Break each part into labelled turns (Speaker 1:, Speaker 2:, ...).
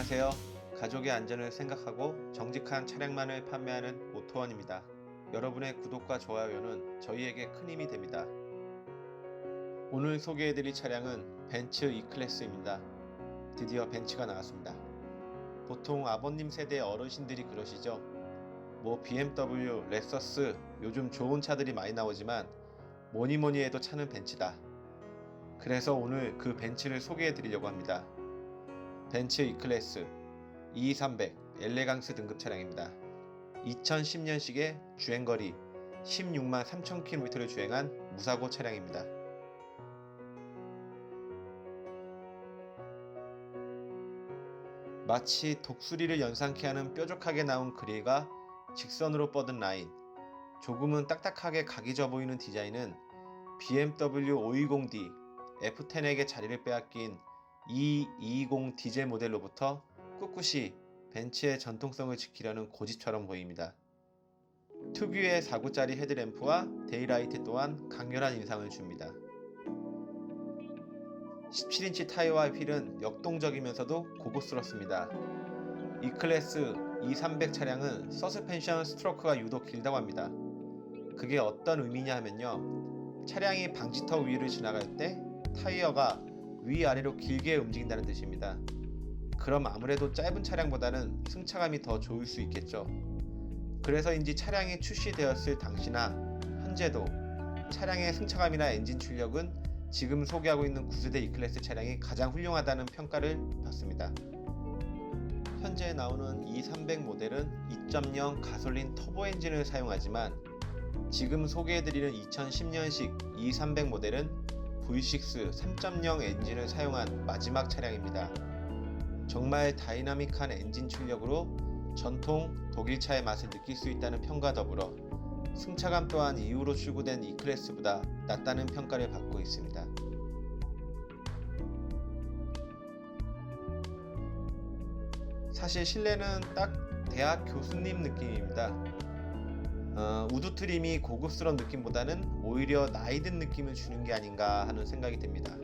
Speaker 1: 안녕하세요. 가족의 안전을 생각하고 정직한 차량만을 판매하는 오토원입니다. 여러분의 구독과 좋아요는 저희에게 큰 힘이 됩니다. 오늘 소개해드릴 차량은 벤츠 E클래스입니다. 드디어 벤츠가 나왔습니다. 보통 아버님 세대 어르신들이 그러시죠. 뭐 BMW, 렉서스, 요즘 좋은 차들이 많이 나오지만 뭐니 뭐니 해도 차는 벤츠다. 그래서 오늘 그 벤츠를 소개해 드리려고 합니다. 벤츠 E클래스 2300 엘레강스 등급 차량입니다. 2010년식의 주행거리 16만 3천 km를 주행한 무사고 차량입니다. 마치 독수리를 연상케 하는 뾰족하게 나온 그릴과 직선으로 뻗은 라인, 조금은 딱딱하게 각이 져 보이는 디자인은 BMW 520d F10에게 자리를 빼앗긴 E220 디젤 모델로부터 꿋꿋이 벤츠의 전통성을 지키려는 고집처럼 보입니다. 특유의 4구짜리 헤드램프와 데이라이트 또한 강렬한 인상을 줍니다. 17인치 타이어와 휠은 역동적이면서도 고급스럽습니다. 이 클래스 E300 차량은 서스펜션 스트로크가 유독 길다고 합니다. 그게 어떤 의미냐 하면요. 차량이 방지턱 위를 지나갈 때 타이어가 위아래로 길게 움직인다는 뜻입니다. 그럼 아무래도 짧은 차량보다는 승차감이 더 좋을 수 있겠죠. 그래서인지 차량이 출시되었을 당시나 현재도 차량의 승차감이나 엔진 출력은 지금 소개하고 있는 9세대 E클래스 차량이 가장 훌륭하다는 평가를 받습니다. 현재 나오는 E300 모델은 2.0 가솔린 터보 엔진을 사용하지만 지금 소개해드리는 2010년식 E300 모델은 V6 3.0 엔진을 사용한 마지막 차량입니다. 정말 다이나믹한 엔진 출력으로 전통 독일차의 맛을 느낄 수 있다는 평가 더불어 승차감 또한 이후로 출고된 E클래스보다 낮다는 평가를 받고 있습니다. 사실 실내는 딱 대학 교수님 느낌입니다. 어, 우드 트림이 고급스러운 느낌보다는 오히려 나이든 느낌을 주는 게 아닌가 하는 생각이 듭니다.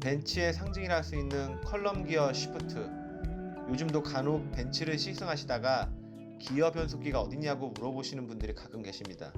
Speaker 1: 벤츠의 상징이라 할 수 있는 컬럼 기어 시프트. 요즘도 간혹 벤츠를 시승하시다가 기어 변속기가 어디냐고 물어보시는 분들이 가끔 계십니다.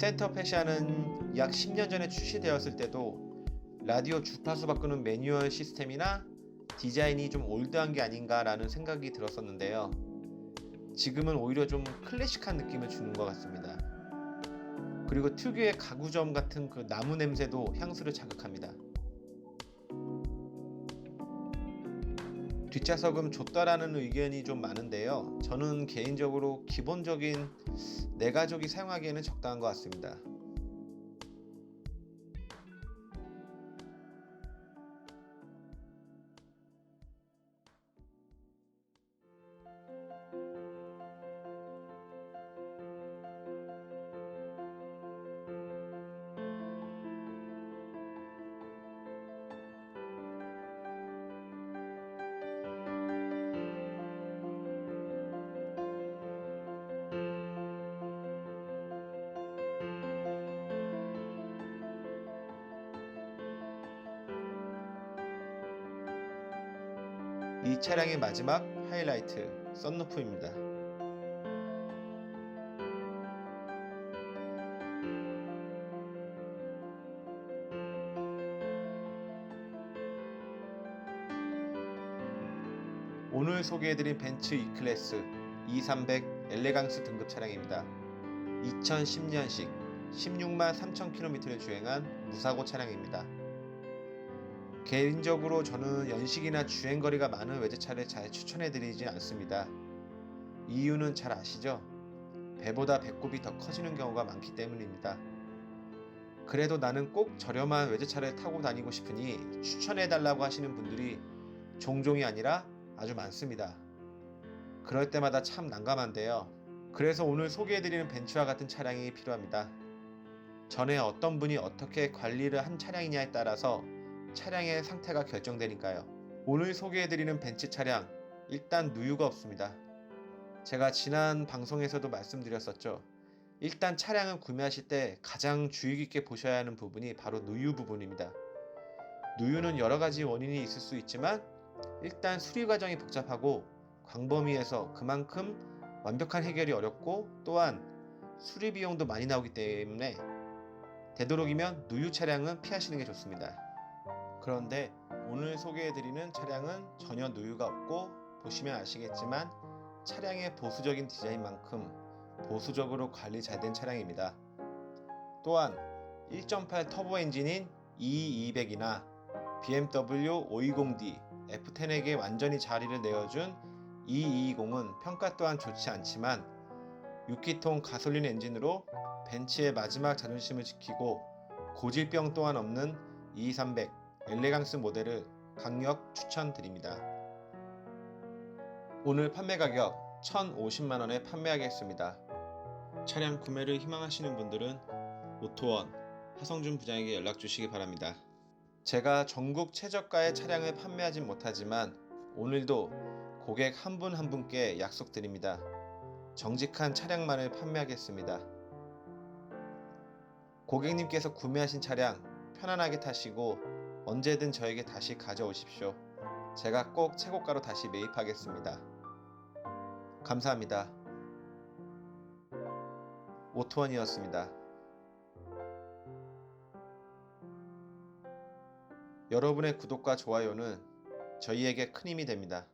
Speaker 1: 센터 패시아는 약 10년 전에 출시되었을 때도 라디오 주파수 바꾸는 매뉴얼 시스템이나 디자인이 좀 올드한 게 아닌가라는 생각이 들었었는데요. 지금은 오히려 좀 클래식한 느낌을 주는 것 같습니다. 그리고 특유의 가구점 같은 그 나무 냄새도 향수를 자극합니다. 뒷좌석은 좁다라는 의견이 좀 많은데요. 저는 개인적으로 기본적인 내 가족이 사용하기에는 적당한 것 같습니다. 이 차량의 마지막 하이라이트 썬루프입니다. 오늘 소개해드린 벤츠 E클래스 E300 엘레강스 등급 차량입니다. 2010년식 16만 3천 km를 주행한 무사고 차량입니다. 개인적으로 저는 연식이나 주행거리가 많은 외제차를 잘 추천해드리지 않습니다. 이유는 잘 아시죠? 배보다 배꼽이 더 커지는 경우가 많기 때문입니다. 그래도 나는 꼭 저렴한 외제차를 타고 다니고 싶으니 추천해달라고 하시는 분들이 종종이 아니라 아주 많습니다. 그럴 때마다 참 난감한데요. 그래서 오늘 소개해드리는 벤츠와 같은 차량이 필요합니다. 전에 어떤 분이 어떻게 관리를 한 차량이냐에 따라서 차량의 상태가 결정되니까요. 오늘 소개해드리는 벤츠 차량, 일단 누유가 없습니다. 제가 지난 방송에서도 말씀드렸었죠. 일단 차량을 구매하실 때 가장 주의 깊게 보셔야 하는 부분이 바로 누유 부분입니다. 누유는 여러 가지 원인이 있을 수 있지만 일단 수리 과정이 복잡하고 광범위해서 그만큼 완벽한 해결이 어렵고 또한 수리 비용도 많이 나오기 때문에 되도록이면 누유 차량은 피하시는 게 좋습니다. 그런데 오늘 소개해드리는 차량은 전혀 누유가 없고 보시면 아시겠지만 차량의 보수적인 디자인만큼 보수적으로 관리 잘 된 차량입니다. 또한 1.8 터보 엔진인 E200이나 BMW 520D F10에게 완전히 자리를 내어준 E220은 평가 또한 좋지 않지만 6기통 가솔린 엔진으로 벤츠의 마지막 자존심을 지키고 고질병 또한 없는 E300 엘레강스 모델을 강력 추천드립니다. 오늘 판매 가격 1,050만원에 판매하겠습니다. 차량 구매를 희망하시는 분들은 오토원 하성준 부장에게 연락 주시기 바랍니다. 제가 전국 최저가의 차량을 판매하진 못하지만 오늘도 고객 한 분한 분께 약속드립니다. 정직한 차량만을 판매하겠습니다. 고객님께서 구매하신 차량 편안하게 타시고 언제든 저에게 다시 가져오십시오. 제가 꼭 최고가로 다시 매입하겠습니다. 감사합니다. 오토원이었습니다. 여러분의 구독과 좋아요는 저희에게 큰 힘이 됩니다.